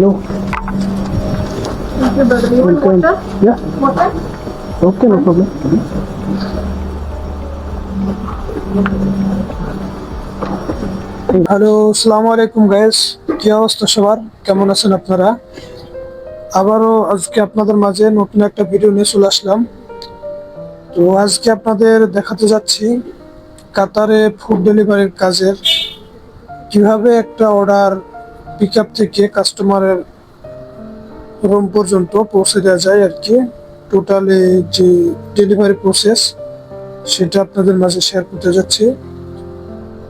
Hello. Thank you, brother. You want water? Yeah. Water? Okay, no problem. Hello আসসালামু আলাইকুম guys কি অবস্থা সবার কেমন আছেন আপনারা আবারও আজকে আপনাদের মাঝে নতুন একটা ভিডিও নিয়ে চলে আসলাম তো আজকে আপনাদের দেখাতে যাচ্ছি কাতারে ফুড ডেলিভারির কাজের কীভাবে একটা অর্ডার পিক আপ থেকে কাস্টমারের রুম পর্যন্ত পৌঁছে দেওয়া যায় আর কি। টোটালি যে ডেলিভারি প্রসেস সেটা আপনাদের মাঝে শেয়ার করতে যাচ্ছি।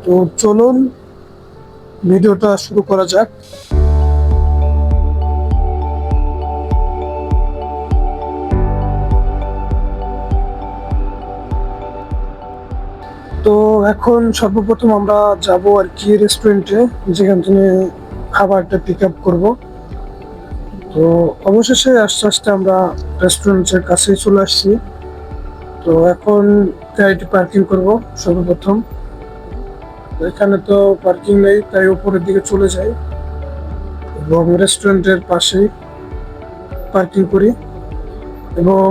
তো চলুন, ভিডিওটা শুরু করা যাক। তো এখন সর্বপ্রথম আমরা যাব আর কি রেস্টুরেন্টে যেখান থেকে খাবারটা পিক আপ করব। তো অবশেষে আস্তে আস্তে আমরা রেস্টুরেন্টের কাছেই চলে আসছি। তো এখন গাড়িটি পার্কিং করব সর্বপ্রথম। এখানে তো পার্কিং নেই, তাই উপরের দিকে চলে যাই এবং রেস্টুরেন্টের পাশেই পার্কিং করি এবং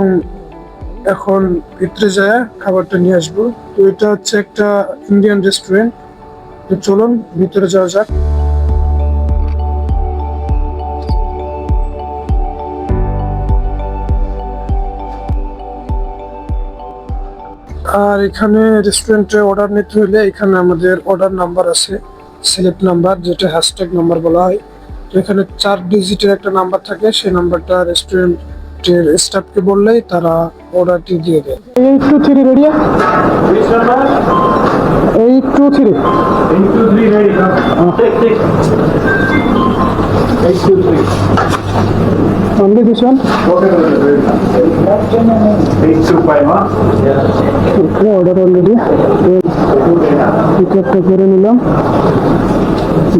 এখন ভিতরে যায় খাবারটা নিয়ে আসব। তো এটা হচ্ছে একটা ইন্ডিয়ান রেস্টুরেন্ট তো চলুন ভিতরে যাওয়া যাক। আর এখানে রেস্টুরেন্টে অর্ডার নিতে হলে এখানে আমাদের অর্ডার নাম্বার আছে স্লিপ নাম্বার যেটা হ্যাশট্যাগ নাম্বার বলা হয়। তো এখানে চার ডিজিটের একটা নাম্বার থাকে সেই নাম্বারটা রেস্টুরেন্টের স্টাফকে বললেই তারা অর্ডারটি দিয়ে দেয়। Eight two three eight two three ready. Only this one Okay, ready. Eight two five, huh? Yeah. Order already pick করে নিলাম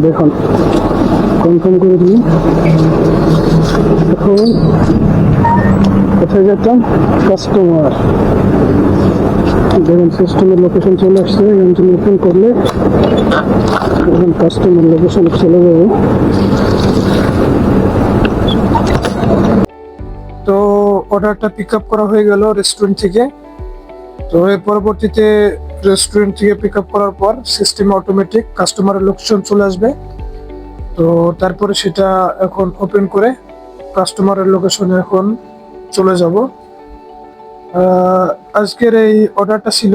দেখুন কনফার্ম করে দিই এখন কোথায় যেতাম? কাস্টমার দেখুন সিস্টেমের লোকেশন চলে আসছে এখান ওপেন করলে এখন কাস্টমার লোকেশন চলে যাবে। তো অর্ডারটা পিক আপ করা হয়ে গেল রেস্টুরেন্ট থেকে। তো এর পরবর্তীতে রেস্টুরেন্ট থেকে পিক আপ করার পর সিস্টেম অটোমেটিক কাস্টমারের লোকেশন চলে আসবে। তো তারপরে সেটা এখন ওপেন করে কাস্টমারের লোকেশনে এখন চলে যাব। আজকের এই অর্ডারটা ছিল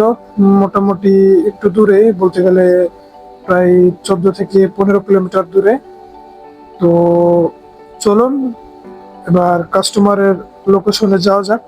মোটামুটি একটু দূরে, বলতে গেলে প্রায় চোদ্দ থেকে পনেরো কিলোমিটার দূরে। তো চলুন, এবার কাস্টমারের লোকেশনে যাওয়া যাক।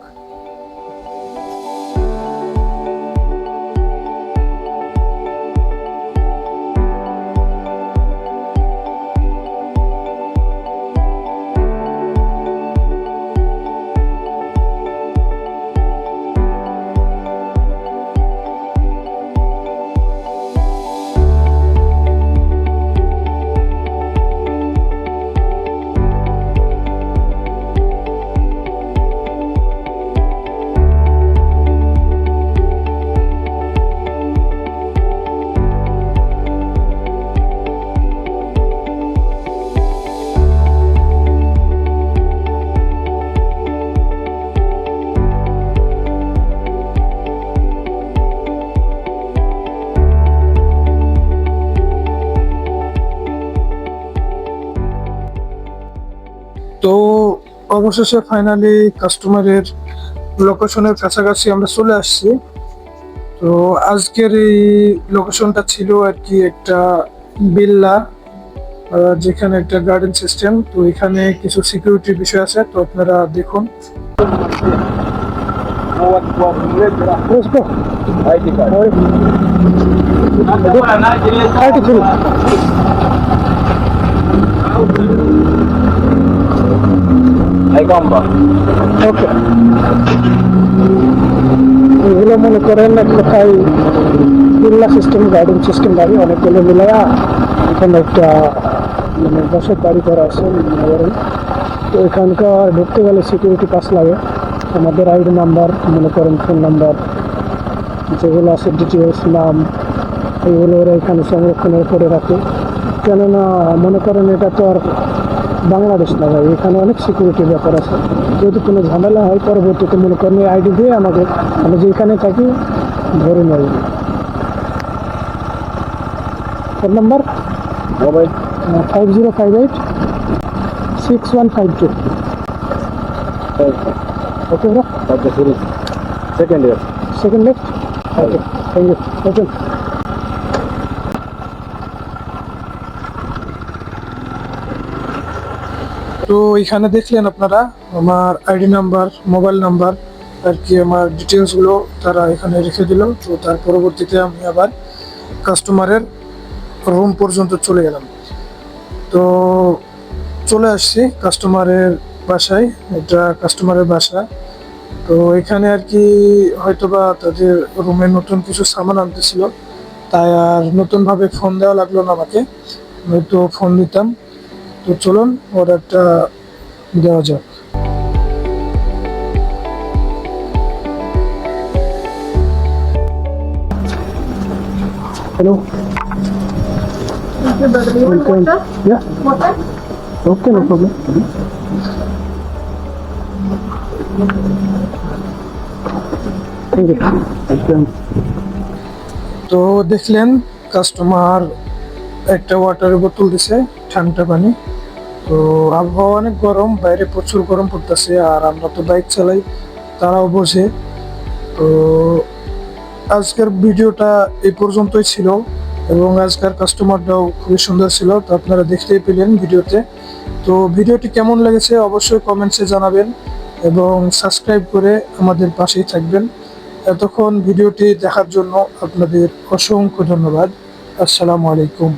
তো অবশেষে ফাইনালি কাস্টমারের লোকেশনের কাছাকাছি আমরা চলে আসছি। তো আজকের এই লোকেশনটা ছিল আর কি একটা বিল্লা যেখানে একটা গার্ডেন সিস্টেম তো এখানে কিছু সিকিউরিটির বিষয় আছে, তো আপনারা দেখুন। Let's come back. ওকে। এগুলো মনে করেন এক কথায়? বিল্লা সিস্টেম গার্ডেন সিস্টেম বাড়ি অনেকগুলো মিলায়া এখানে একটা মানে বসত বাড়ি করা আছে মনে তো এখানকার ঢুকতে গেলে সিকিউরিটি পাস লাগে। আমাদের আইডি নাম্বার, মনে করেন ফোন নাম্বার যেগুলো আছে ডিটেলস নাম, এগুলো ওরা এখানে সংরক্ষণ করে রাখে। কেননা, মনে করেন এটা তো আর বাংলাদেশ না ভাই এখানে অনেক সিকিউরিটির ব্যাপার আছে। যদি কোনো ঝামেলা হয় পরবর্তীতে মনে করেন আইডি দিয়ে আমাকে আমি যেখানে থাকি ধরে নেব phone number? Mobile. Five zero five eight six one five two okay bro okay second year second left okay thank you okay তো এখানে দেখলেন আপনারা, আমার আইডি নাম্বার, মোবাইল নাম্বার, আর কি আমার ডিটেলসগুলো তারা এখানে রেখে দিল। তো তার পরবর্তীতে আমি আবার কাস্টমারের রুম পর্যন্ত চলে গেলাম। তো চলে আসছি কাস্টমারের বাসায়, এটা কাস্টমারের বাসা। তো এখানে আর কি হয়তোবা তাদের রুমে নতুন কিছু সামান আনতেছিল, তাই আর নতুনভাবে ফোন দেওয়া লাগল না আমাকে। নয়তো ফোন দিতাম তো চলুন অর্ডারটা দেওয়া যাক। হ্যালো ওকে নো তো দেখলেন কাস্টমার একটা ওয়াটার বোতল দিছে। ঠান্ডা পানি। তো আবহাওয়া অনেক গরম, বাইরে প্রচুর গরম পড়তেছে আর আমরা তো বাইক চালাই, তারাও বোঝে তো আজকের ভিডিওটা এই পর্যন্তই ছিল এবং আজকের কাস্টমারটাও খুবই সুন্দর ছিল, তো আপনারা দেখতেই পেলেন ভিডিওতে। তো ভিডিওটি কেমন লেগেছে অবশ্যই কমেন্টসে জানাবেন এবং সাবস্ক্রাইব করে আমাদের পাশেই থাকবেন। এতক্ষণ ভিডিওটি দেখার জন্য আপনাদের অসংখ্য ধন্যবাদ। আসসালামু আলাইকুম।